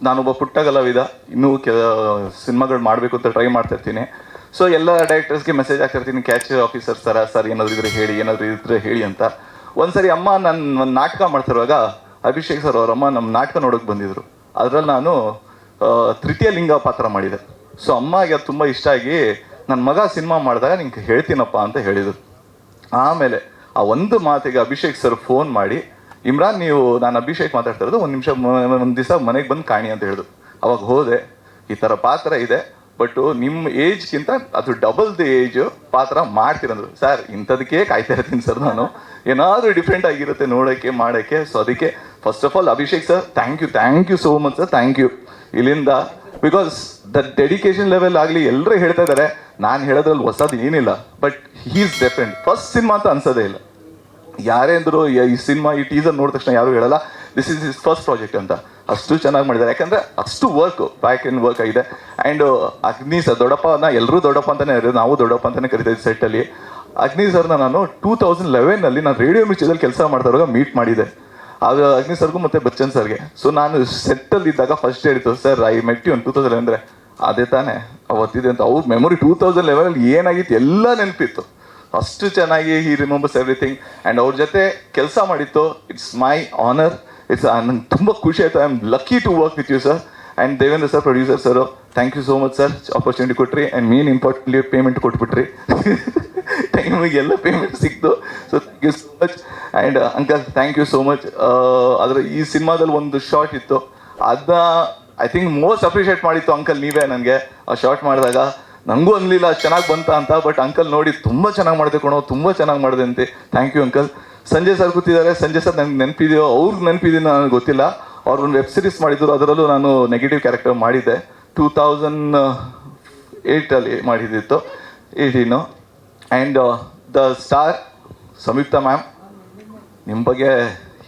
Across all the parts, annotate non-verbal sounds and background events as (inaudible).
ನಾನೊಬ್ಬ ಪುಟ್ಟ ಕಲಾವಿದ ಇನ್ನೂ ಕೆಲ ಸಿನಿಮಾಗಳು ಮಾಡಬೇಕು ಅಂತ ಟ್ರೈ ಮಾಡ್ತಾ ಇರ್ತೀನಿ ಸೊ ಎಲ್ಲ ಡೈರೆಕ್ಟರ್ಸ್ಗೆ ಮೆಸೇಜ್ ಹಾಕ್ತಿರ್ತೀನಿ ಕ್ಯಾಚ್ ಆಫೀಸರ್ಸ್ ಥರ ಸರ್ ಏನಾದರೂ ಇದ್ರೆ ಹೇಳಿ, ಏನಾದರೂ ಇದ್ರೆ ಹೇಳಿ ಅಂತ. ಒಂದ್ಸರಿ ಅಮ್ಮ ನನ್ನ ಒಂದು ನಾಟಕ ಮಾಡ್ತಿರುವಾಗ, ಅಭಿಷೇಕ್ ಸರ್ ಅವರಮ್ಮ ನಮ್ಮ ನಾಟಕ ನೋಡೋಕೆ ಬಂದಿದ್ರು. ಅದರಲ್ಲಿ ನಾನು ತೃತೀಯ ಲಿಂಗ ಪಾತ್ರ ಮಾಡಿದೆ. ಸೊ ಅಮ್ಮಗೆ ಅದು ತುಂಬ ಇಷ್ಟ ಆಗಿ ನನ್ನ ಮಗ ಸಿನಿಮಾ ಮಾಡಿದಾಗ ನಿಂಗೆ ಹೇಳ್ತೀನಪ್ಪ ಅಂತ ಹೇಳಿದರು. ಆಮೇಲೆ ಆ ಒಂದು ಮಾತಿಗೆ ಅಭಿಷೇಕ್ ಸರ್ ಫೋನ್ ಮಾಡಿ ಇಮ್ರಾನ್, ನೀವು ನಾನು ಅಭಿಷೇಕ್ ಮಾತಾಡ್ತಾ ಇರೋದು ಒಂದು ನಿಮಿಷ ಒಂದು ದಿವಸ ಮನೆಗೆ ಬಂದು ಕಾಣಿ ಅಂತ ಹೇಳಿದ್ರು ಅವಾಗ ಹೋದೆ. ಈ ಥರ ಪಾತ್ರ ಇದೆ ಬಟ್ ನಿಮ್ಮ ಏಜ್ಗಿಂತ ಅದು ಡಬಲ್ ದಿ ಏಜ್ ಪಾತ್ರ ಮಾಡ್ತಿರಂದ್ರು ಸರ್ ಇಂಥದಕ್ಕೆ ಕಾಯ್ತಾ ಇರ್ತೀನಿ ಸರ್ ನಾನು. ಏನಾದರೂ ಡಿಫ್ರೆಂಟ್ ಆಗಿರುತ್ತೆ ನೋಡೋಕ್ಕೆ, ಮಾಡೋಕ್ಕೆ ಸೊ ಅದಕ್ಕೆ first of all Abhishek sir thank you thank you so much sir thank you ಇಲ್ಲಿಂದ ಬಿಕಾಸ್ ದ ಡೆಡಿಕೇಶನ್ ಲೆವೆಲ್ ಆಗಲಿ ಎಲ್ಲರೂ ಹೇಳ್ತಾ ಇದ್ದಾರೆ ನಾನು ಹೇಳೋದ್ರಲ್ಲಿ ಹೊಸದು ಏನಿಲ್ಲ but he's different first cinema ಅಂತ ಅನ್ಸೋದೇ ಇಲ್ಲ. ಯಾರೇ ಅಂದ್ರು ಈ ಸಿನಿಮಾ, ಈ ಟೀಸರ್ ನೋಡಿದ ತಕ್ಷಣ ಯಾರು ಹೇಳಲ್ಲ. This is is first project ಅಂತ. ಅಷ್ಟು ಚೆನ್ನಾಗಿ ಮಾಡಿದ್ದಾರೆ. ಯಾಕಂದ್ರೆ ಅಷ್ಟು ವರ್ಕ್ ಬ್ಯಾಕ್ ಇನ್ ವರ್ಕ್ ಆಗಿದೆ. ಆ್ಯಂಡ್ ಅಗ್ನಿ ಸರ್ ದೊಡ್ಡಪ್ಪನ ಎಲ್ಲರೂ ದೊಡ್ಡಪ್ಪ ಅಂತಾನೆ ಇರೋದು ನಾವು ದೊಡ್ಡಪ್ಪ ಅಂತಾನೆ ಕರಿತೀವಿ ಸೆಟ್ಟಲ್ಲಿ ಅಗ್ನಿ ಸರ್ನ ನಾನು ಟೂ ತೌಸಂಡ್ ಲೆವೆನಲ್ಲಿ ನಾನು ರೇಡಿಯೋ ಮಿರ್ಚಿದಲ್ಲಿ ಕೆಲಸ ಮಾಡ್ತಾ ಮೀಟ್ ಮಾಡಿದೆ. ಆಗ ಅಗ್ನಿ ಸರ್ಗೂ ಮತ್ತೆ ಬಚ್ಚನ್ ಸರ್ಗೆ. ಸೊ ನಾನು ಸೆಟ್ಟಲ್ಲಿ ಇದ್ದಾಗ ಫಸ್ಟ್ ಹೇಳಿತು sir I met you two thousand ಅಂದರೆ ಅದೇ ತಾನೇ, ಅವತ್ತಿದೆ ಅಂತ. ಅವ್ರ ಮೆಮೊರಿ ಟೂ ತೌಸಂಡ್ ಲೆವೆನಲ್ಲಿ ಏನಾಗಿತ್ತು? ಎಲ್ಲ ನೆನಪಿತ್ತು. ಅಷ್ಟು ಚೆನ್ನಾಗಿ ಹಿ ರಿಮೆಂಬರ್ಸ್ ಎವ್ರಿಥಿಂಗ್ ಆ್ಯಂಡ್ ಅವ್ರ ಜೊತೆ ಕೆಲಸ ಮಾಡಿತ್ತು. ಇಟ್ಸ್ ಮೈ ಆನರ್ ಇಟ್ಸ್ ನಂಗೆ ತುಂಬ ಖುಷಿ ಆಯಿತು. I am lucky to work with you sir and Devendra sir producer sir thank you so much sir opportunity ಕೊಟ್ಟ್ರಿ and main importantly payment ಕೊಟ್ಬಿಟ್ರಿ (laughs) ಟೈಮಿಗೆ ಎಲ್ಲ ಪೇಮೆಂಟ್ ಸಿಕ್ತು. So thank you so much and uncle thank you so much ಅದರ ಈ ಸಿನಿಮಾದಲ್ಲಿ ಒಂದು short ಇತ್ತು. ಅದನ್ನ ಐ ಥಿಂಕ್ ಮೋಸ್ಟ್ ಅಪ್ರಿಷಿಯೇಟ್ ಮಾಡಿತ್ತು ಅಂಕಲ್ ನೀವೇ ನನಗೆ. ಆ ಶಾರ್ಟ್ ಮಾಡಿದಾಗ. ನನಗೂ ಅನ್ಲಿಲ್ಲ, ಚೆನ್ನಾಗಿ ಬಂತ ಅಂತ ಬಟ್ ಅಂಕಲ್ ನೋಡಿ ತುಂಬ ಚೆನ್ನಾಗಿ ಮಾಡಿದೆ ಕಣೋ, ತುಂಬ ಚೆನ್ನಾಗಿ ಮಾಡಿದೆ ಅಂತೆ. Thank you uncle Sanjay sir ಕೂತಿದ್ದಾರೆ. ಸಂಜಯ್ ಸರ್ ನನಗೆ ನೆನಪಿದೆಯೋ ಅವ್ರಿಗೆ ನೆನಪಿದೆಯೋ ನನಗೆ ಗೊತ್ತಿಲ್ಲ. ಅವ್ರು ಒಂದು ವೆಬ್ ಸೀರೀಸ್ ಮಾಡಿದ್ರು, ಅದರಲ್ಲೂ ನಾನು ನೆಗೆಟಿವ್ ಕ್ಯಾರೆಕ್ಟರ್ ಮಾಡಿದ್ದೆ. ಟೂ ತೌಸಂಡ್ ಏಯ್ಟಲ್ಲಿ ಮಾಡಿದ್ದಿತ್ತು eighteen and the star Samyuktha ma'am ನಿಮ್ಮ ಬಗ್ಗೆ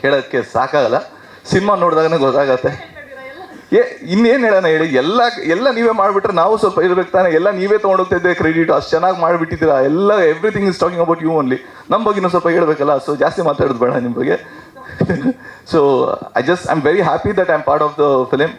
ಹೇಳೋಕ್ಕೆ ಸಾಕಾಗಲ್ಲ. ಸಿನಿಮಾ ನೋಡಿದಾಗನೇ ಗೊತ್ತಾಗತ್ತೆ. ಏ, ಇನ್ನೇನು ಹೇಳೋಣ ಹೇಳಿ? ಎಲ್ಲ ಎಲ್ಲ ನೀವೇ ಮಾಡಿಬಿಟ್ರೆ ನಾವು ಸ್ವಲ್ಪ ಇರ್ಬೇಕು ತಾನೆ. ಎಲ್ಲ ನೀವೇ ತೊಗೊಂಡೋಗ್ತಿದ್ದೆ ಕ್ರೆಡಿಟ್ ಅಷ್ಟು ಚೆನ್ನಾಗಿ ಮಾಡಿಬಿಟ್ಟಿದ್ದೀರಾ? ಎಲ್ಲ everything is talking about you only ನಮ್ಮ ಬಗ್ಗೆ ಸ್ವಲ್ಪ ಹೇಳ್ಬೇಕಲ್ಲ? ಸೊ ಜಾಸ್ತಿ ಮಾತಾಡೋದು ಬೇಡ ನಿಮ್ಮ ಬಗ್ಗೆ. So I just I am very happy that I am part of the film